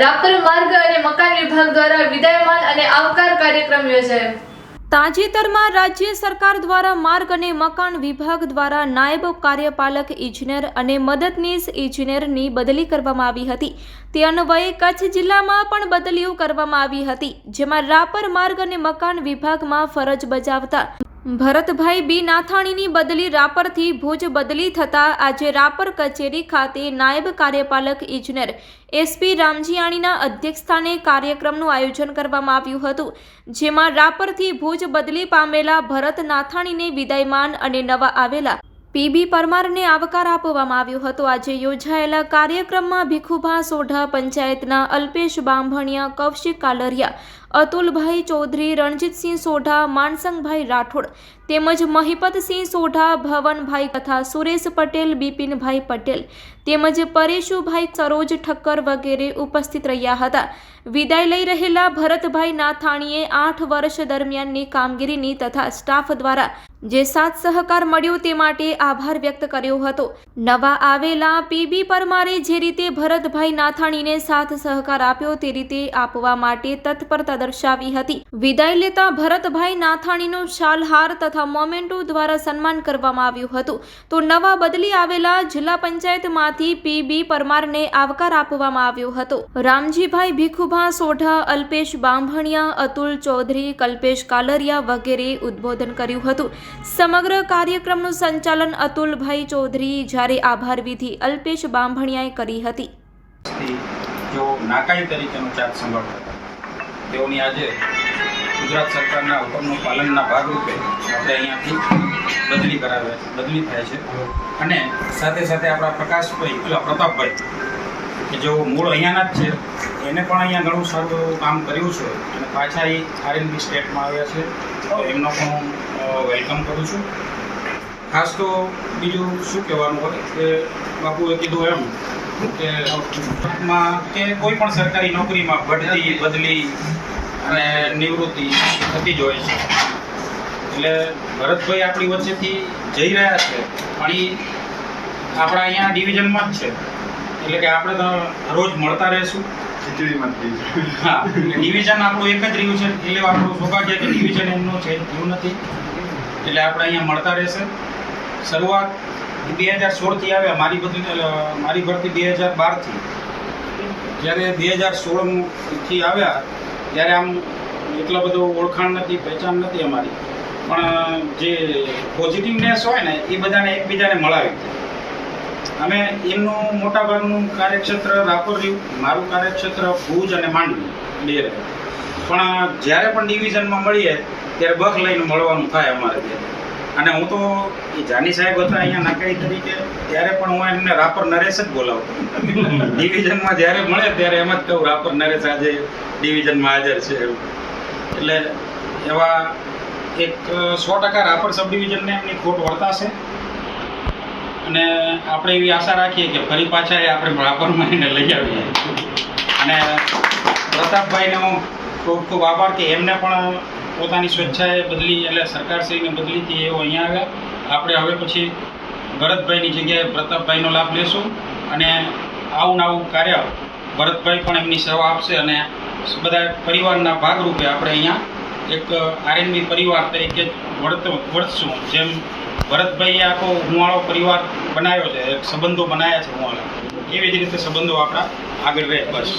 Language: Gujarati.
રાપર માર્ગ અને મકાન વિભાગ દ્વારા વિદાયમાન અને આવકાર કાર્યક્રમ યોજાયો. તાજેતરમાં રાજ્ય સરકાર દ્વારા માર્ગ અને મકાન વિભાગ દ્વારા નાયબ કાર્યપાલક ઇજનેર અને મદદનીશ ઇજનેરની બદલી કરવામાં આવી હતી. તે અન્વયે કચ્છ જિલ્લામાં પણ બદલીઓ કરવામાં આવી હતી, જેમાં રાપર માર્ગ અને મકાન વિભાગમાં ફરજ બજાવતા ભરતભાઈ બી નાથાણીની બદલી રાપરથી ભુજ બદલી થતાં આજે રાપર કચેરી ખાતે નાયબ કાર્યપાલક ઇજનેર એસપી રામજીયાણીના અધ્યક્ષસ્થાને કાર્યક્રમનું આયોજન કરવામાં આવ્યું હતું, જેમાં રાપરથી ભુજ બદલી પામેલા ભરત નાથાણીને વિદાયમાન અને નવા આવેલા પીબી પરમારને આવકાર આપવામાં આવ્યો હતો. આજે યોજાયેલા કાર્યક્રમમાં ભીખુભા સોઢા પંચાયતના અલ્પેશ બાંભણિયા, કૌશિક કાલરિયા, અતુલભાઈ ચૌધરી, રણજીતસિંહ સોઢા, માનસંગભાઈ રાઠોડ તેમજ મહિપતસિંહ સોઢા, ભવનભાઈ તથા સુરેશ પટેલ, બિપિનભાઈ પટેલ તેમજ પરેશુભાઈ સરોજ ઠક્કર વગેરે ઉપસ્થિત રહ્યા હતા. વિદાય લઈ રહેલા ભરતભાઈ નાથાણીએ આઠ વર્ષ દરમિયાનની કામગીરીની તથા સ્ટાફ દ્વારા જે સાથ સહકાર મળ્યો તે માટે આભાર વ્યક્ત કર્યો હતો. નવા આવેલા પીબી પરમારે જે રીતે ભરતભાઈ નાથાણીને સાથ સહકાર આપ્યો તે રીતે આપવા માટે તત્પરતા દર્શાવી હતી. વિદાય લેતા ભરતભાઈ નાથાણીનો શાલહાર તથા મોમેન્ટો દ્વારા સન્માન કરવામાં આવ્યું હતું. તો નવા બદલી આવેલા જિલ્લા પંચાયતમાંથી પીબી પરમારને આવકાર આપવામાં આવ્યો હતો. રામજીભાઈ ભીખુભા, સોઢા, અલ્પેશ બાંભણિયા, અતુલ ચૌધરી, કલ્પેશ કાલરિયા વગેરે ઉદ્બોધન કર્યું હતું. સમગ્ર કાર્યક્રમનું સંચાલન અતુલભાઈ ચૌધરી જ્યારે આભાર વિધિ અલ્પેશ બાંભણિયાએ કરી હતી. જો નાકાઈ તરીકેનો ચાર્જ સંભાળતા તેઓની આજે ગુજરાત સરકારના હુકમનું પાલનના ભાગરૂપે આપણે અહીંયાથી બદલી કરાવે, બદલી થાય છે. અને સાથે સાથે આપણા પ્રકાશભાઈ, પેલા પ્રતાપભાઈ, કે જેઓ મૂળ અહીંયાના જ છે, એને પણ અહીંયા ઘણું સારું એવું કામ કર્યું છે. અને પાછા એ આરએનબી સ્ટેટમાં આવ્યા છે. તો એમનો પણ હું વેલકમ કરું છું. ખાસ તો બીજું શું કહેવાનું હોય કે બાપુએ કીધું એમ કે કે કોઈ પણ સરકારી નોકરીમાં બઢતી, બદલી અને નિવૃત્તિ થતી જ હોય છે. એટલે ભરતભાઈ આપણી વચ્ચેથી જઈ રહ્યા છે. પણ એ આપણા અહીંયા ડિવિઝનમાં જ છે. એટલે કે આપણે તો રોજ મળતા રહીશું. હા ડિવિઝન આપણું એક જ રહ્યું છે. એટલે આપણું સૌભાગ્ય કે ડિવિઝન એમનું છે થયું નથી. એટલે આપણે અહીંયા મળતા રહેશે. શરૂઆત બે હજાર સોળથી આવ્યા મારી બધી મારી ભરતી બે હજાર બારથી જ્યારે બે હજાર સોળથી આવ્યા ત્યારે આમ એટલો બધો ઓળખાણ નથી પહેચાન નથી અમારી. પણ જે પોઝિટિવનેસ હોય ને, એ બધાને એકબીજાને મળાવી અમે એમનું મોટાભાગનું કાર્યક્ષેત્ર રાપર રહ્યું મારું કાર્યક્ષેત્ર ભુજ અને માંડવી, બે પણ જ્યારે પણ ડિવિઝનમાં મળીએ, ત્યારે બખ લઈને મળવાનું થાય અમારે ત્યાં. અને હું તો એ જાની સાહેબ હતા અહીંયા નાકાઈ તરીકે, ત્યારે પણ હું એમને રાપર નરેશ જ બોલાવતો. ડિવિઝનમાં જ્યારે મળે, ત્યારે એમ જ કહું, રાપર નરેશ આજે ડિવિઝનમાં હાજર છે. એવું એટલે એવા એક સો ટકા રાપર સબ ડિવિઝનને એમની ખોટ વર્તાશે અને આપણે એવી આશા રાખીએ કે ફરી પાછા એ આપણે રાપરમાં એને લઈ આવીએ. અને પ્રતાપભાઈનો ખૂબ ખૂબ આભાર કે એમને પણ પોતાની સ્વેચ્છાએ બદલી, એટલે સરકારશ્રીને બદલીથી એઓ અહીંયા આવ્યા. આપણે હવે પછી ભરતભાઈની જગ્યાએ પ્રતાપભાઈનો લાભ લેશું અને આવું આવું કાર્ય ભરતભાઈ પણ એમની સેવા આપશે અને બધા પરિવારના ભાગરૂપે આપણે અહીંયા એક આરએનબી પરિવાર તરીકે વર્ત વર્તશું જેમ ભરતભાઈએ આખો હુંવાળો પરિવાર બનાવ્યો છે, એક સંબંધો બનાવ્યા છે હુંવાળા. એવી જ રીતે સંબંધો આપણા આગળ રહે, બસ.